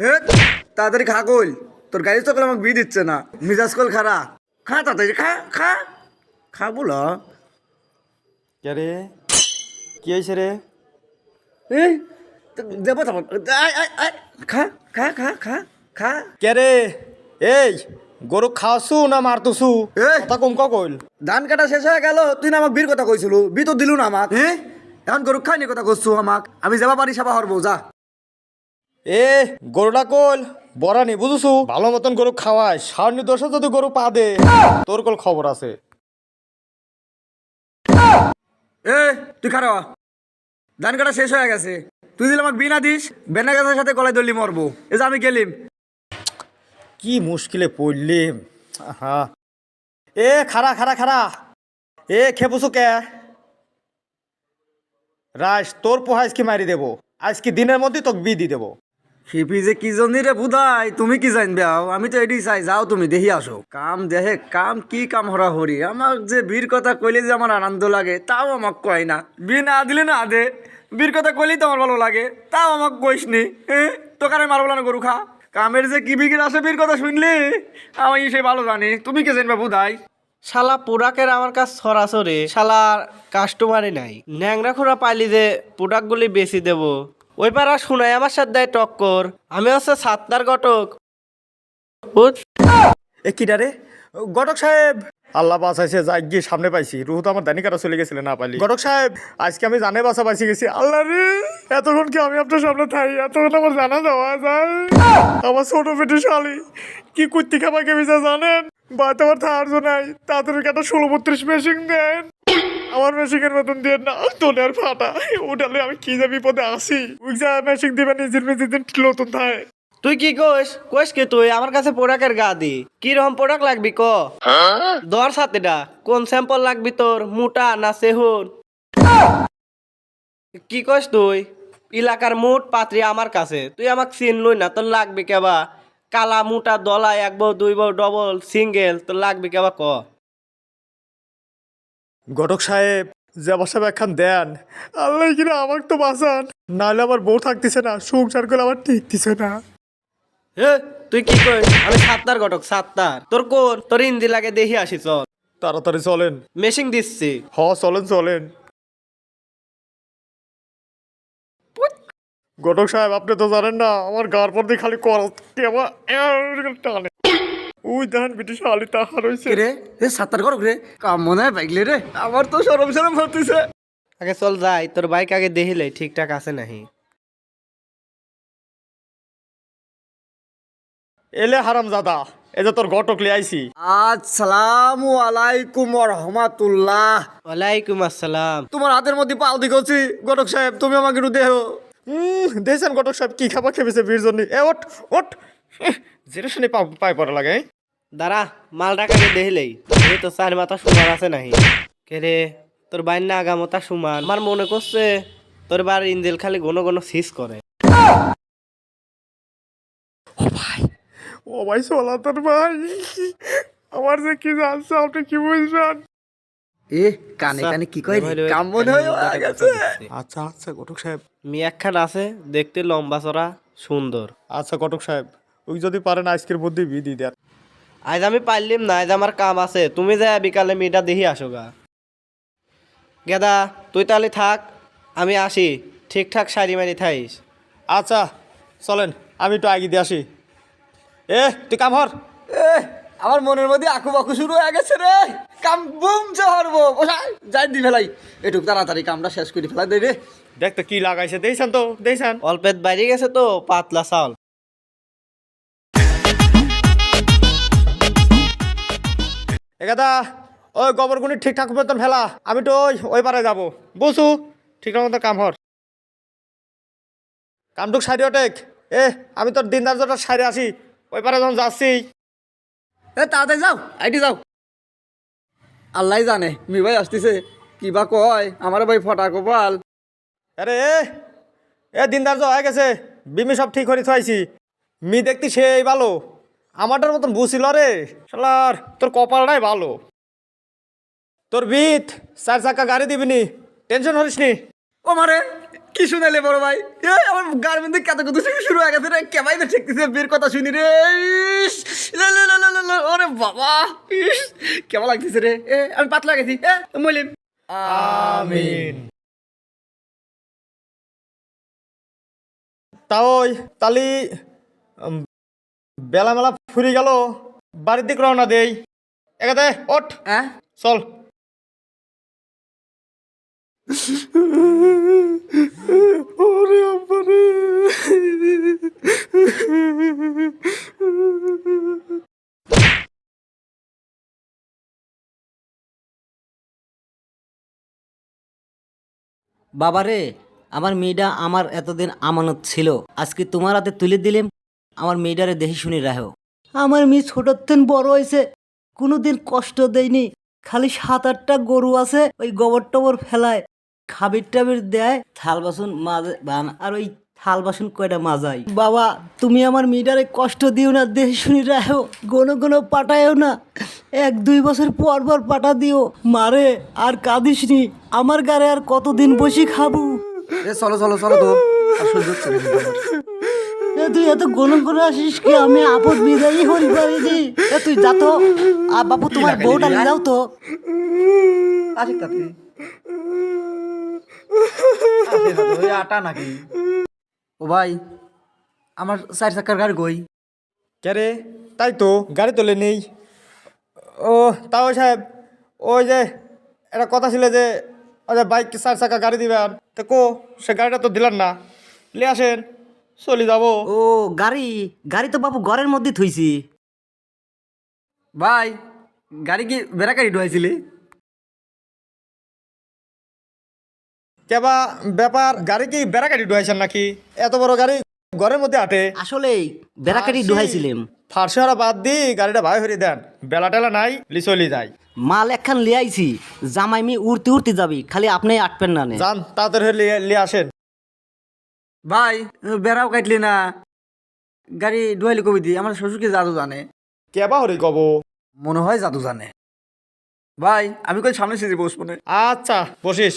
হে তাড়াতাড়ি খা কইল তোর গাড়ি তো আমাকে বিয়ে দিচ্ছে না। মিজাজ কল খারা। খা তাড়াতাড়ি খা খা। খা বলো। কে রে? কি হয়েছে রে? এই দেবো তো আয় আয় আয়। খা খা খা খা খা। কে রে? এই গরু খাওয়াছু না মারতুছু এই! কথা কম কইল। ধান কাটা শেষ হয়ে গেল তুই না আমাকে বীর কথা কইছিল। বি তো দিলু না আমাক। হ্যাঁ? এখন গরু খাইনি কথা করছু আমাক। আমি যাবা পারি সাবা হরবো যা। এ গরুটা কল বরানি বুঝুছু? ভালো মতন গরু খাওয়াই সারনি দোষে যদি গরু পা দে তোর কল খবর আছে। এ তুই খারা ধান কাটা শেষ হয়ে গেছে। তুই দিলে আমাকে বিনা দিস বেনা গাছের সাথে গলায় দলি মরবো। এই যে আমি গেলিম। কি মুশকিলে পড়লিম। হা এ খারা খারা খারা এ খেপুছু কে? রাস তোর পোহা আজকে মারি দেবো। আজকে দিনের মধ্যে তোকে বি দি দেবো। শিপি যে কি জনি রে তুমি কি জানবে আও? আমি তো এডি চাই, যাও তুমি, দেখি আসো। কাম দেহে, কাম কি কাম হরা হরি আমার যে বীর কথা কইলে যে আমার আনন্দ লাগে, তাও আমাক কয় না। বি না দিলে না দে। বীর কথা কইলেই তো আমার ভালো লাগে, তাও আমাক কইস নি তোকারে মারবো না গরু খা। কামের যে কি বিকির আসে বীর কথা শুনলি? আমি সে ভালো জানি। তুমি কি জানবে বুধাই? শালা প্রোডাক্টের আমার কাছে সরাসরি শালা কাস্টমারই নাই। ন্যাংরা খোরা পাইলি যে প্রোডাক্টগুলি বেশি দেব। ওই পারা শুনাই, আমার সাথে দেয় টক্কর। আমি হচ্ছে সাতটার ঘটক। এ কিটা রে? গটক সাহেব! আল্লাহ বাঁচাইছে, যাই গিয়ে সামনে পাইছি। রুহু তো আমার দানিকাটা চলে গেছিলে না পাইলি। গটক সাহেব, আজকে আমি জানে বাসা পাইছি গেছি। আল্লাহ রে! এতক্ষণ কি আমি আপনার সামনে থাই? এতক্ষণ আমার জানা যাওয়া যায়। আমার ছোট পেটে শালি। কি কুত্তি খাবার কেমিছে জানেন? বাড়িতে আমার থার নাই। তাড়াতাড়ি একটা ষোলো বত্রিশ মেশিন দেন। আমার মেশিনের মতন দিয়ে না তোলে আর ফাটা। ওটালে আমি কি যে বিপদে আসি ওই যা মেশিন দিবে নিজের মেশিন নতুন থায় তুই কি কইস? কইস কি তুই? আমার কাছে প্রোডাক্টের গা দি। কি রকম প্রোডাক্ট লাগবি ক? দর সাথেটা, কোন স্যাম্পল লাগবি তোর? মোটা না সেহুন? কি কইস তুই? এলাকার মোট পাত্রী আমার কাছে। তুই আমাকে চিনলই না, তোর লাগবে কেবা? কালা, মোটা দলা এক বউ, দুই বউ, ডবল, সিঙ্গেল, তোর লাগবে কেবা ক? ঘটক সাহেব যাবার সাহেব একখান দেন আল্লাহ কিনা আমাকে তো বাঁচান নাহলে আমার বউ থাকতেছে না সংসার করে আমার টিকতেছে না হে তুই কি কইস আমি সাতটার ঘটক সাতটার তোর কোন তোর ইন্দি লাগে দেখি আসি চল তাড়াতাড়ি চলেন মেশিং দিচ্ছি হ চলেন চলেন ঘটক সাহেব আপনি তো জানেন না আমার গার পর দিয়ে খালি কর কেমন টানে ওই রে এ সাতার রে কাম মনে হয় বাইকলে রে। আমার তো সরম সরম হতেছে আগে চল যাই তোর বাইক আগে দেখিলে ঠিকঠাক আছে নাহি। এলে হারাম দাদা এই যে তোর ঘটক লিয়ে আইছি। আসসালামু আলাইকুম রহমাতুল্লাহ। ওয়ালাইকুম আসসালাম। তোমার হাতের মধ্যে পাও দিকছি গটক সাহেব তুমি আমাকে একটু দেহ। হুম দেখছেন ঘটক সাহেব কি খাবার খেয়েছে বীর জন্য এ ওঠ ওঠ। যেটা শুনে পাই পড়া লাগে দাঁড়া দেখিলেই এই তো চার মাথা সুমার আছে নাহি। কে রে তোর বাইর না আগামতা সুমান আমার মনে করছে তোর বার ইঞ্জেল খালি ঘন ঘন সিস করে। ও ভাই সোলাতন ভাই আমার যে কি জানছে আপনি কি বুঝবেন এ কানে কানে কি কয় রে? রে, কাম মনে হয় হয়ে আচ্ছা আচ্ছা ঘটক সাহেব। মেয়ে একখান আছে দেখতে লম্বা চড়া সুন্দর। আচ্ছা ঘটক সাহেব। ওই যদি পারেন আজকের মধ্যে বিধি দেন আজ আমি পারলিম না আজ আমার কাম আছে। তুমি যা বিকালে মেয়েটা দেখি আসো গা। গেদা তুই তাহলে থাক আমি আসি। ঠিকঠাক শাড়ি মারি থাইস। আচ্ছা চলেন আমি একটু আগে দিয়ে আসি। এ তুই কাম হর এ আমার মনের মধ্যে আকু বাকু শুরু হয়ে গেছে রে। কাম বুম চহরবো বসাই যাই দি ফেলাই। এটুক তাড়াতাড়ি কামটা শেষ করে ফেলাই দেই রে। দেখ তো কি লাগাইছে দেখছেন তো দেখছেন অল্পেত বাইরে গেছে তো পাতলা চাল। একাদা ওই গোবরগুনি ঠিকঠাক মতন ফেলা আমি তো ওই ওই পারে যাব। বুঝু ঠিকঠাক মতন কাম হর কামটুক সারি অটেক এ আমি তোর দিন দার্জটা সারি আসি। ওই পারে যখন যাচ্ছি। এ তাড়াতাড়ি যাও আইটি যাও। আল্লাহ জানে মি ভাই আসতেছে। কি বা কয় আমার ভাই ফটা কপাল। আরে এ এ দিন দার্জ হয়ে গেছে বিমি সব ঠিক করে থুয়াইছি। মি দেখতি সেই ভালো। আমারটার মতন বুঝছিল রে। শালার তোর কপালটাই ভালো। তোর বিত চার চাকা গাড়ি দিবিনি টেনশন হরিস নি। ও মারে কি শুনাইলে বড় ভাই? আমার গার মধ্যে কত কত শুরু হয়ে গেছে রে। কেমাই না ঠেকতেছে বীর কথা শুনি রে। ইস, লা, লা, লা, লা, লা, লা, ওরে বাবা কেমন লাগতেছে রে? এ আমি পাতলা গেছি। এ মলিম আমিন। তাও ওই তালি বেলা মেলা ফুরি গেল বাড়ির দিক রওনা দেই। একাতে ওঠ। হ্যাঁ চল। ওরে বাবারে আমার মেয়েটা আমার এতদিন আমানত ছিল। আজকে তোমার হাতে তুলে দিলেম। আমার মেয়েটারে দেখি শুনি রাখো। আমার মেয়ে ছোটোর দিন বড় হয়েছে কোনোদিন কষ্ট দেয়নি। খালি সাত আটটা গরু আছে ওই গোবর টবর ফেলায়। খাবির টাবির দেয় থাল বাসন মাঝে বান আর ওই থাল বাসন কয়টা মাজাই। বাবা তুমি আমার মেয়েটারে কষ্ট দিও না দেখে শুনি রাখো। কোনো কোনো পাঠায়ও না। এক দুই বছর পর পর পাঠা দিও। মারে আর কাঁদিস নি আমার গারে আর কতদিন বসে খাব? এ চলো চলো চলো তো। এ তুই এত গণ করে আসিস কি? আমি আপদ বিদায়ী হরি পারিনি এ তুই যা তো। আর বাপু তোমার বউটা নিয়ে যাও তো। আসিক তাতে আসিক তাতে, ওই আটা নাকি? ও ভাই আমার চার চাকার গাড়ি কই? কে তাই তো গাড়ি তোলে নেই ও তাও সাহেব ওই যে একটা কথা ছিল যে ওই যে বাইক চার চাকা গাড়ি দিবেন। তো কো সে গাড়িটা তো দিলেন না। লে আসেন। চলে যাব। ও গাড়ি গাড়ি তো বাপু ঘরের মধ্যে থুইছি। ভাই গাড়ি কি বেড়া গাড়ি ঢুয়াইছিলি? কেবা ব্যাপার গাড়ি কি বেড়া গাড়ি ঢুয়াইছেন নাকি? এত বড় গাড়ি ঘরের মধ্যে আটে। আসলে বেড়াকাটি ডুহাইছিলাম ফার্সি হরা বাদ দি গাড়িটা ভাই হরি দেন। বেলা টেলা নাই লি চলি যায় মাল একখান লিয়াইছি জামাই মি উড়তে উড়তে যাবি খালি আপনি আটপেন না নে। যান তাড়াতাড়ি লিয়ে লিয়ে আসেন। ভাই বেড়াও কাটলি না। গাড়ি ডুয়াইলি কবি দি আমার শ্বশুরকে জাদু জানে। কেবা হরি কব? মনে হয় জাদু জানে। ভাই আমি কই সামনে সিজি বসবো না। আচ্ছা বসিস।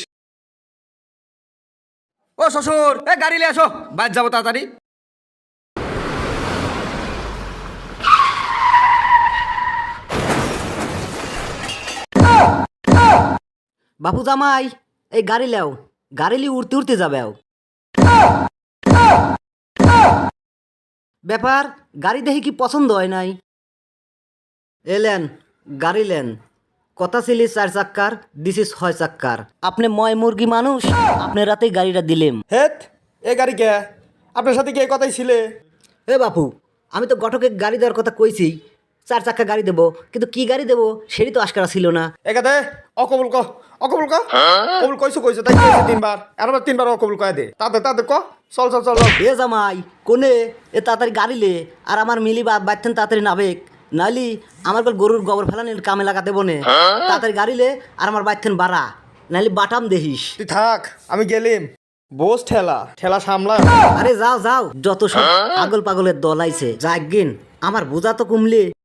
ও শ্বশুর এ গাড়ি নিয়ে আসো। বাইর যাব তাড়াতাড়ি। বাপু জামাই এই গাড়ি লেও। গাড়ি লি উড়তে উড়তে যাবে আও। ব্যাপার গাড়ি দেখি কি পছন্দ হয় নাই? এলেন গাড়ি লেন কথা ছিলি চার চাক্কার দিছি ছয় চাক্কার। আপনি ময় মুরগি মানুষ আপনি রাতেই গাড়িটা দিলেম। হেত এ গাড়ি কে? আপনার সাথে কি এই কথাই ছিলে? এ বাপু আমি তো গঠকে গাড়ি দেওয়ার কথা কইছি চার চাক্কা গাড়ি দেবো কিন্তু কি গাড়ি দেবো সেটি তো আশকারা ছিল না। একাতে অকবুল ক অকবুল ক কবুল কইছো কইছো তাই কইছো তিনবার এরবার তিনবার অকবুল কয়ে দে। তাতে তাতে ক। চল চল চল। এ জামাই কোনে? এ তাড়াতাড়ি গাড়ি লে। আর আমার মিলি বা বাইতেন তাড়াতাড়ি নাবেক নাইলি আমার কল গরুর গোবর ফেলানির কামে লাগাতে বনে। তাড়াতাড়ি গাড়ি লে আর আমার বাইতেন বাড়া। নাইলি বাটাম দেহিস। তুই থাক আমি গেলিম। বোস ঠেলা ঠেলা সামলা। আরে যাও যাও। যত সব পাগল পাগলের দল আইছে যাকগিন আমার বোঝা তো কমলে।